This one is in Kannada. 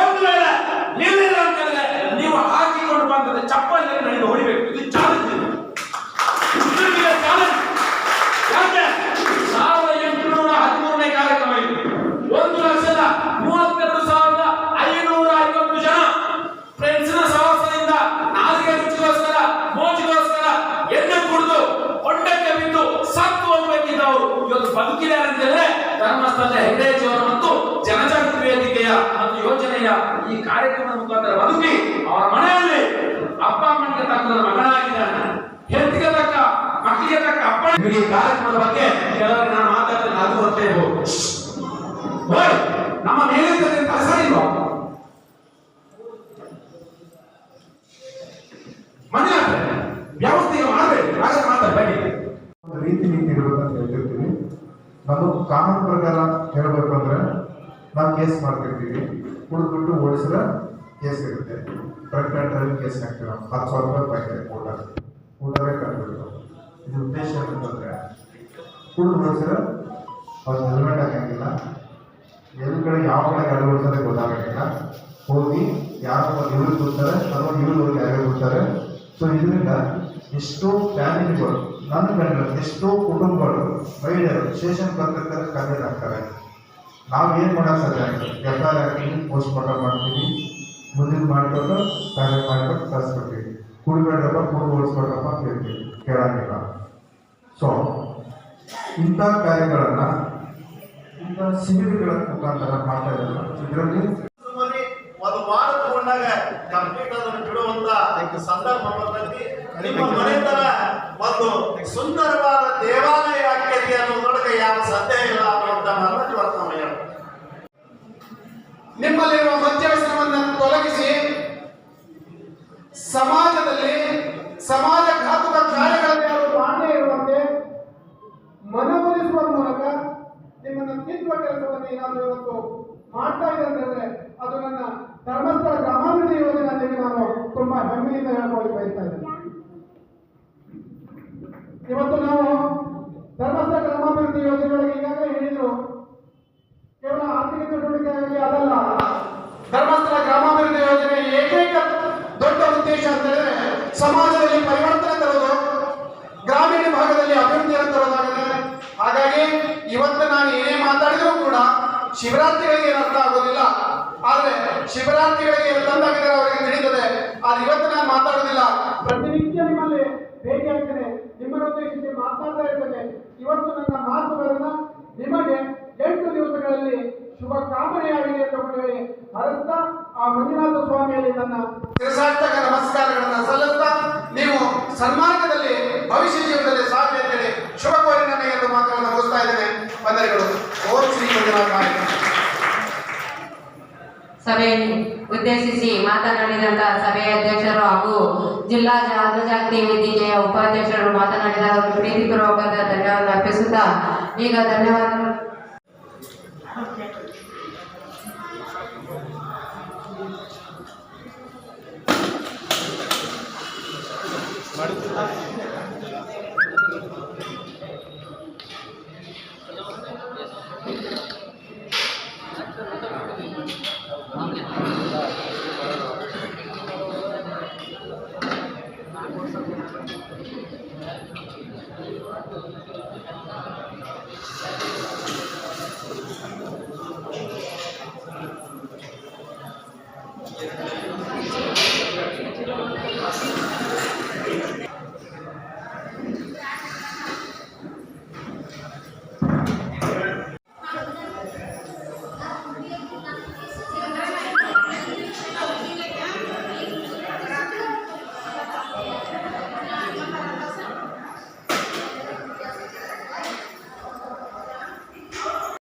ಒಂದು ವೇಳೆ ನಿಲ್ಲಿಲ್ಲ ಅಂತ ಹೇಳಿದ್ರೆ ನೀವು ಹಾಕಿಕೊಂಡು ಬಂದದ ಚಪ್ಪಲಿ ನನಗೆ ಹೊಡಿಬೇಕು. ಇದು ಚಾಲೆಂಜ್ ಸಾವಿರದ ಕಾರ್ಯಕ್ರಮ ಇದು. ಒಂದು ಲಕ್ಷದ ಮೂವತ್ತೆರಡು ಸಾವಿರದ ಐನೂರ ಐವತ್ತು ಜನ ಮೋಜಿಗೋಸ್ಕರ ಎಣ್ಣೆ ಕುಡಿದು ಹೊಂಡಕ್ಕೆ ಬಿದ್ದು ಸತ್ತು ಇವತ್ತು ಬದುಕಿದ್ದಾರೆ ಅಂತಂದ್ರೆ ಹೇಳಿದ್ರೆ ಧರ್ಮಸ್ಥಳ ಜೀವನ ಮತ್ತು ಜನಜಾಗೃತಿ. ವೇದಿಕೆಯ ಮತ್ತು ಯೋಜನೆಯ ಈ ಕಾರ್ಯಕ್ರಮದ ಮುಖಾಂತರ ಬದುಕಿ ಅವರ ಮನೆಯಲ್ಲಿ ಅಪ್ಪ ಅಮ್ಮನಿಗೆ ತಕ್ಕ ಮಗನಾಗಿದ್ದಾನೆ ಹೆಂಡತಿಗೆ ತಕ್ಕ ಮಕ್ಕಳಿಗೆ ತಕ್ಕ ಅಪ್ಪ. ಈ ಕಾರ್ಯಕ್ರಮದ ಬಗ್ಗೆ ಕೆಲವರಿಗೆ ನಾನು ಮಾತಾಡ್ತೇನೆ ನಾನು ಬರ್ತೇ ಓಯ್, ನಮ್ಮ ಮೇಲೆ ಸರಿ ಮನೆ ವ್ಯವಸ್ಥೆ ಮಾಡಬೇಕು. ಮಾತಾಡ್ಬೇಡಿ ಒಂದು ರೀತಿ ನೀತಿ ಇರಬೇಕಂತ ಹೇಳ್ತಿರ್ತೀನಿ. ನಾನು ಕಾನೂನು ಪ್ರಕಾರ ಹೇಳಬೇಕು ಅಂದ್ರೆ ಕೇಸ್ ಮಾಡ್ತಿರ್ತೀವಿ. ಕುಡಿದ್ಬಿಟ್ಟು ಓಡಿಸಿದ ಕೇಸ್ ಇರುತ್ತೆ. ಡ್ರಗ್ ಆ್ಯಂಡ್ ಡ್ರೈವಿಂಗ್ ಕೇಸ್ ಹಾಕ್ತೀವಿ ಹತ್ತು ಸಾವಿರ ರೂಪಾಯಿ ಬೈಕ್ ಊಟ ಊಟವೇ ಕಂಡುಬಿಟ್ಟು ಇದು ಉದ್ದೇಶ ಏನಂತಂದ್ರೆ, ಕುಡಿದು ಓಡಿಸಿದ್ರೆ ಅವ್ರು ಹೆಲ್ಮೆಟ್ ಹಾಕಂಗಿಲ್ಲ ಎಲ್ಲಿ ಕಡೆ ಯಾವ ಕಡೆ ಗಾಡಿ ಓಡಿಸೋದೇ ಗೊತ್ತಾಗಂಗಿಲ್ಲ ಹೋಗಿ ಯಾರು ಇವ್ರಿಗೆ ಕೊಡ್ತಾರೆ ಅಥವಾ ಇವ್ರು ಹೋಗಿ ಯಾರು ಕೂರ್ತಾರೆ. ಸೊ ಇದರಿಂದ ಎಷ್ಟೋ ಫ್ಯಾಮಿಲಿಗಳು ನನ್ನ ಕಂಡ ಎಷ್ಟೋ ಕುಟುಂಬಗಳು, ಮಹಿಳೆಯರು ಸ್ಟೇಷನ್ ಬರ್ತಿರ್ತಾರೆ ಕಣ್ಣೀರು ಹಾಕ್ತಾರೆ ನಾವು ಏನು ಮಾಡೋಕೆ ಸಾಧ್ಯ ಎಫ್ ಐ ಆರ್ ಹಾಕಿ ಪೋಸ್ಟ್ ಮಾರ್ಟಮ್ ಮಾಡ್ತೀವಿ ಮುಂದಿನ ಮಾಡ್ಕೊಂಡು ಕಾರ್ಯ ಮಾಡ್ಕೊಂಡು ಕಳಿಸ್ಕೊಡ್ತೀವಿ ಕುಡಿಬೇಡ್ರಪ್ಪ ಕುಡಿದು ಓಡಿಸ್ಬೇಡ್ರಪ್ಪ ಅಂತ ಹೇಳ್ತೀವಿ ಕೇಳೋಂಗಿಲ್ಲ. ಸೊ ಇಂಥ ಕಾರ್ಯಗಳನ್ನು, ಇಂಥ ಶಿಬಿರಗಳ ಮುಖಾಂತರ ಮಾಡ್ತಾ ಇದ್ದಾರೆ ಇದರಲ್ಲಿ ಒಂದು ವಾರ ತಗೊಂಡಾಗ ಕಂಪ್ಲೀಟ್ ಅದನ್ನು ಬಿಡುವಂತ ಸಂದರ್ಭ ಬಂದಲ್ಲಿ ನಿಮ್ಮ ಮನೆತನ ಒಂದು ಸುಂದರವಾದ ದೇವಾಲಯ ಆಕ್ಯತೆ ಅನ್ನೋದ್ರೊಳಗೆ ಯಾವ ಸಂದೇಹ ಇಲ್ಲ ಅನ್ನುವಂತ ಮಾತನ್ನು ಇವತ್ತು ನಾವು ಹೇಳ್ತೀವಿ. ನಿಮ್ಮಲ್ಲಿರುವ ಮದ್ಯವ್ಯಸನವನ್ನು ತೊಲಗಿಸಿ ಸಮಾಜದಲ್ಲಿ ಸಮಾಜ ಘಾತುಕ ಕಾರ್ಯಗಳಲ್ಲಿ ಅವರು ಇರುವಂತೆ ಮನವೊಲಿಸುವ ಮೂಲಕ ನಿಮ್ಮನ್ನು ತಿದ್ದುವ ಕೆಲಸವನ್ನು ಏನಾದರೂ ಇವತ್ತು ಮಾಡ್ತಾ ಇದೆ ಅಂತ ಹೇಳಿದ್ರೆ ಅದು ನನ್ನ ಧರ್ಮಸ್ಥಳ ಗ್ರಾಮಾಭಿವೃದ್ಧಿ ಯೋಜನೆ ಅಂತೇಳಿ ನಾನು ತುಂಬಾ ಹೆಮ್ಮೆಯಿಂದ ಹೇಳ್ಕೊಳ್ಳಿ ಬಯಸ್ತಾ ಇದ್ದೇನೆ. ಇವತ್ತು ನಾವು ಧರ್ಮಸ್ಥಳ ಗ್ರಾಮಾಭಿವೃದ್ಧಿ ಯೋಜನೆಗಳಿಗೆ ಈಗಾಗಲೇ ಹೇಳಿದ್ರು, ಕೇವಲ ಆರ್ಥಿಕ ಚಟುವಟಿಕೆಯಾಗಿ ಅದಲ್ಲ ಧರ್ಮಸ್ಥಳ ಗ್ರಾಮಾಭಿವೃದ್ಧಿ ಯೋಜನೆ ಏಕೈಕ ದೊಡ್ಡ ಉದ್ದೇಶ ಅಂತ ಹೇಳಿದ್ರೆ ಸಮಾಜದಲ್ಲಿ ಪರಿವರ್ತನೆ ತರೋದು ಗ್ರಾಮೀಣ ಭಾಗದಲ್ಲಿ ಅಭಿವೃದ್ಧಿಯನ್ನು ತರೋದಾಗಿದೆ ಹಾಗಾಗಿ ಇವತ್ತು ನಾನು ಏನೇ ಮಾತಾಡಿದರೂ ಕೂಡ ಶಿವರಾತ್ರಿಗಳಿಗೆ ಏನು ಅರ್ಥ ಆಗೋದಿಲ್ಲ. ಆದ್ರೆ ಶಿವರಾತ್ರಿಗಳಿಗೆ ತಂದಾಗಿದ್ರೆ ಅವರಿಗೆ ತಿಳಿಯುತ್ತದೆ. ಆದ್ರೆ ಇವತ್ತು ನಾನು ಮಾತಾಡೋದಿಲ್ಲ. ಪ್ರತಿನಿತ್ಯ ನಿಮ್ಮಲ್ಲಿ ಭೇಟಿ ಆಗ್ತೇನೆ ಮಾತಾಡ್ತಾ ಇರ್ತೇನೆ. ಇವತ್ತು ನನ್ನ ಮಾತುಗಳನ್ನ ನಿಮಗೆ ಎಂಟು ದಿವಸಗಳಲ್ಲಿ ಶುಭ ಕಾಮನೆಯಾಗಿದೆ ಅಂತ ಹೇಳಿ ಹರಸ್ತಾ ಆ ಮಂಜುನಾಥ ಸ್ವಾಮಿಯಲ್ಲಿ ನನ್ನ ಶಿರಸಾರ್ಥಕ ನಮಸ್ಕಾರಗಳನ್ನ ಸಲ್ಲಿಸ್ತಾ ನೀವು ಸನ್ಮಾರ್ಗದಲ್ಲಿ ಭವಿಷ್ಯ ಜೀವನದಲ್ಲಿ ಸಾಧನೆ ಅಂತೇಳಿ ಶುಭ ಕೋರಿ ನನಗೆ ಎಂದು ಮಾತುಗಳನ್ನು ಮುಗಿಸ್ತಾ ಇದ್ದೇನೆ. ವಂದನೆಗಳು ಓಂ ಶ್ರೀ ಮಂಜುನಾಥ ಸಭೆಯನ್ನು ಉದ್ದೇಶಿಸಿ ಮಾತನಾಡಿದಂತ ಸಭೆಯ ಅಧ್ಯಕ್ಷರು ಹಾಗೂ ಜಿಲ್ಲಾ ಜನಜಾಗೃತಿ ವೇದಿಕೆಯ ಉಪಾಧ್ಯಕ್ಷರು ಮಾತನಾಡಿದ ಪ್ರೀತಿಪೂರ್ವಕವಾದ ಧನ್ಯವಾದ ಅರ್ಪಿಸುತ್ತಾ ಈಗ ಧನ್ಯವಾದ ಮಾಡಿದ್ದು Thank you.